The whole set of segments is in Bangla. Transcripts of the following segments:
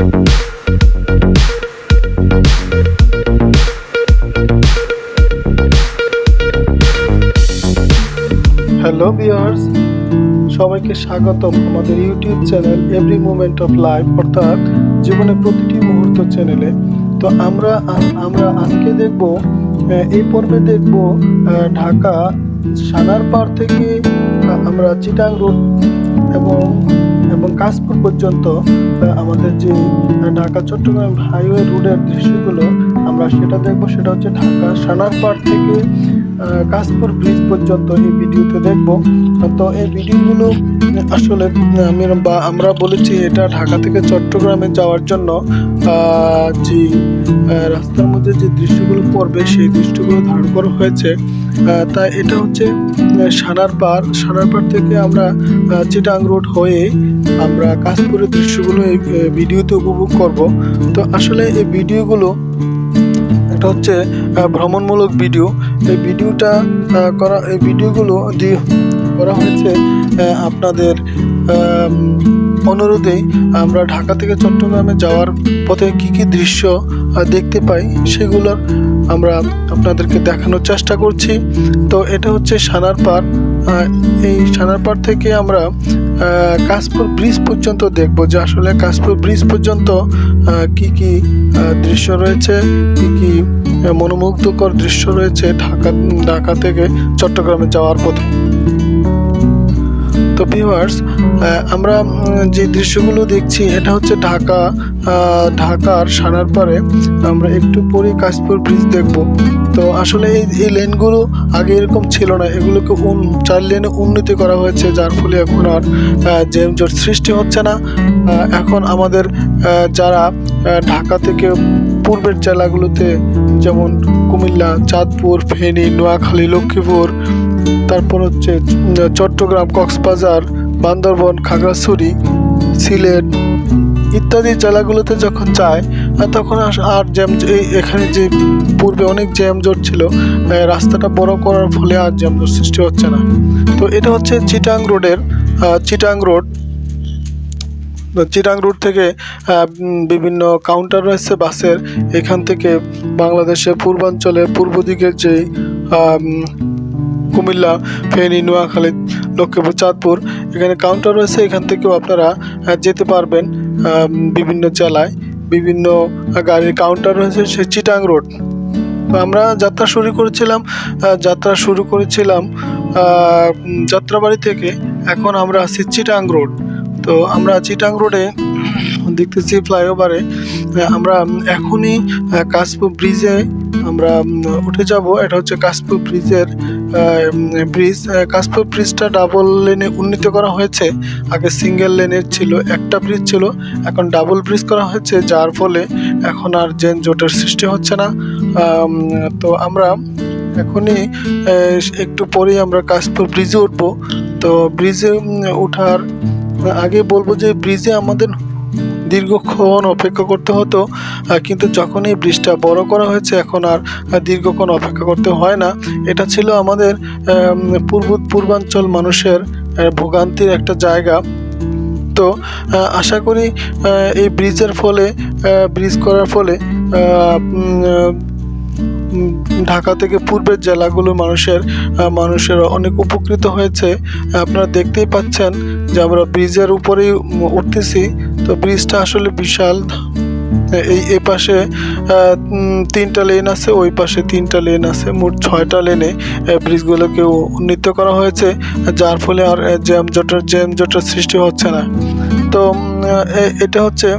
হ্যালো ভিউয়ার্স সবাইকে স্বাগতম আমাদের YouTube channel every moment of life অর্থাৎ জীবনের প্রতিটি মুহূর্ত চ্যানেলে তো আমরা আমরা আজকে দেখব এই পর্বে দেখব ঢাকা সানারপাড় থেকে আমরা চিটাং রোড এবং এবং কাশপুর পর্যন্ত আমাদের যে ঢাকা, চট্টগ্রাম হাইওয়ে রোডের দৃশ্যগুলো আমরা সেটা দেখব। সেটা হচ্ছে ঢাকা সানারপাড় থেকে কাশপুর ব্রিজ পর্যন্ত এই ভিডিওতে দেখব। তো এই ভিডিওগুলো আসলে আমি বা আমরা বলেছি এটা ঢাকা থেকে চট্টগ্রামে যাওয়ার জন্য যে রাস্তার মধ্যে যে দৃশ্যগুলো পড়বে, সেই দৃশ্যগুলো ধারণ করা হয়েছে। তাই এটা হচ্ছে সানারপাড় সানারপাড় থেকে আমরা চিটাং রোড হয়ে আমরা কাশপুরের দৃশ্যগুলো এই ভিডিওতে উপভোগ করব। তো আসলে এই ভিডিওগুলো এটা হচ্ছে ভ্রমণমূলক ভিডিও। এই ভিডিওটা করা এই ভিডিওগুলো দিয়ে করা হয়েছে আপনাদের আম, অনুরোধেই আমরা ঢাকা থেকে চট্টগ্রামে যাওয়ার পথে কি কি দৃশ্য দেখতে পাই সেগুলোর আমরা আপনাদেরকে দেখানোর চেষ্টা করছি। তো এটা হচ্ছে সানার পার এই সানার সানারপাড় থেকে আমরা কাশপুর ব্রিজ পর্যন্ত দেখব যে আসলে কাশপুর ব্রিজ পর্যন্ত কি কি দৃশ্য রয়েছে, কি কি মনোমুগ্ধকর দৃশ্য রয়েছে ঢাকা ঢাকা থেকে চট্টগ্রামে যাওয়ার পথে। তো ভিউয়ার্স আমরা যে দৃশ্যগুলো দেখছি, এটা হচ্ছে ঢাকা ঢাকার ঢাকার পরে আমরা একটু পরে কাশপুর ব্রিজ দেখব। তো আসলে এই এই লেনগুলো আগে এরকম ছিল না। এগুলোকে উন, চার লেনে উন্নতি করা হয়েছে, যার ফলে এখন আর জ্যামজট সৃষ্টি হচ্ছে না। এখন আমাদের যারা ঢাকা থেকে পূর্বের জেলাগুলোতে, যেমন কুমিল্লা, চাঁদপুর, ফেনী, নোয়াখালী, লক্ষ্মীপুর, তারপর হচ্ছে চট্টগ্রাম, কক্সবাজার, বান্দরবন, খাগড়াছড়ি, সিলেট ইত্যাদি জেলাগুলোতে যখন যায় তখন আর জ্যাম এই এখানে যে পূর্বে অনেক জ্যাম জট ছিল রাস্তাটা বড় করার ফলে আর জ্যাম সৃষ্টি হচ্ছে না। তো এটা হচ্ছে চিটাং রোডের চিটাং রোড। চিটাং রোড থেকে বিভিন্ন কাউন্টার রয়েছে বাসের। এখান থেকে বাংলাদেশের পূর্বাঞ্চলে পূর্ব দিকের যে কুমিল্লা, ফেনী, নোয়াখালী, লক্ষ্মীপুর, চাঁদপুর, এখানে কাউন্টার রয়েছে। এখান থেকেও আপনারা যেতে পারবেন বিভিন্ন জেলায়। বিভিন্ন গাড়ির কাউন্টার রয়েছে সে চিটাং রোড আমরা যাত্রা শুরু করেছিলাম যাত্রা শুরু করেছিলাম যাত্রাবাড়ি থেকে। এখন আমরা আছি চিটাং রোড তো আমরা চিটাং রোডে দেখতেছি ফ্লাইওভারে আমরা এখনই কাশপুর ব্রিজে আমরা উঠে যাব। এটা হচ্ছে কাশপুর ব্রিজের ব্রিজ কাশপুর ব্রিজটা ডাবল লেনে উন্নীত করা হয়েছে। আগে সিঙ্গেল লেনের ছিল, একটা ব্রিজ ছিল। এখন ডাবল ব্রিজ করা হয়েছে, যার ফলে এখন আর জোটের সৃষ্টি হচ্ছে না। তো আমরা এখনই একটু পরেই আমরা কাশপুর ব্রিজে উঠবো। তো ব্রিজে ওঠার আগে বলব যে ব্রিজে আমাদের দীর্ঘক্ষণ অপেক্ষা করতে হতো কিন্তু যখন এই ব্রিজটা বড় করা হয়েছে এখন আর দীর্ঘক্ষণ অপেক্ষা করতে হয় না। এটা ছিল আমাদের পূর্ব, পূর্বাঞ্চল মানুষের ভোগান্তির একটা জায়গা। তো আশা করি এই ব্রিজের ফলে ব্রিজ করার ফলে ঢাকা থেকে পূর্বের জেলাগুলো মানুষের মানুষের অনেক উপকৃত হয়েছে। আপনারা দেখতেই পাচ্ছেন যে আমরা ব্রিজের উপরেই উঠতেছি। তো ব্রিজটা আসলে বিশাল। এই এই পাশে তিনটা লেন আছে, ওই পাশে তিনটা লেন আছে, মোট ছয়টা লেনে ব্রিজগুলোকে উন্নীত করা হয়েছে। যার ফলে আর জ্যাম জটের জ্যাম জটের সৃষ্টি হচ্ছে না। তো এ- এটা হচ্ছে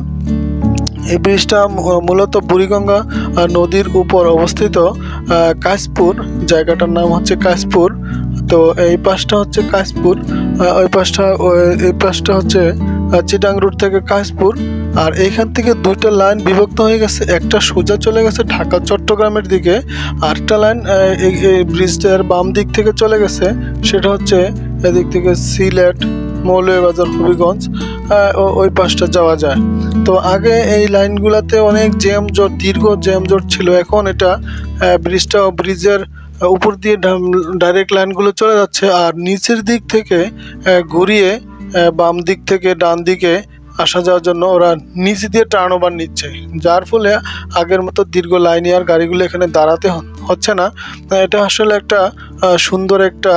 এই ব্রিজটা মূলত বুড়িগঙ্গা নদীর উপর অবস্থিত কাশপুর। জায়গাটার নাম হচ্ছে কাশপুর। তো এই পাশটা হচ্ছে কাশপুর ওই পাশটা এই পাশটা হচ্ছে চিটাং রোড থেকে কাশপুর। আর এইখান থেকে দুইটা লাইন বিভক্ত হয়ে গেছে। একটা সোজা চলে গেছে ঢাকা, চট্টগ্রামের দিকে, আরেকটা লাইন এই ব্রিজটার বাম দিক থেকে চলে গেছে। সেটা হচ্ছে এদিক থেকে সিলেট মৌলভীবাজার, হবিগঞ্জ ওই পাশটা যাওয়া যায়। তো আগে এই লাইনগুলোতে অনেক জ্যাম জট, দীর্ঘ জ্যাম জট ছিল। এখন এটা ব্রিজটা ব্রিজের উপর দিয়ে ডাইরেক্ট লাইনগুলো চলে যাচ্ছে আর নিচের দিক থেকে ঘুরিয়ে বাম দিক থেকে ডান দিকে আসা যাওয়ার জন্য ওরা নিচ দিয়ে টার্ন ওভার নিচ্ছে। যার ফলে আগের মতো দীর্ঘ লাইনে আর গাড়িগুলো এখানে দাঁড়াতে হচ্ছে না। এটা আসলে একটা সুন্দর একটা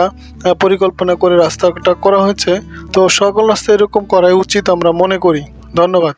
পরিকল্পনা করে রাস্তাটা করা হয়েছে। তো সকল রাস্তা এরকম করাই উচিত আমরা মনে করি। ধন্যবাদ।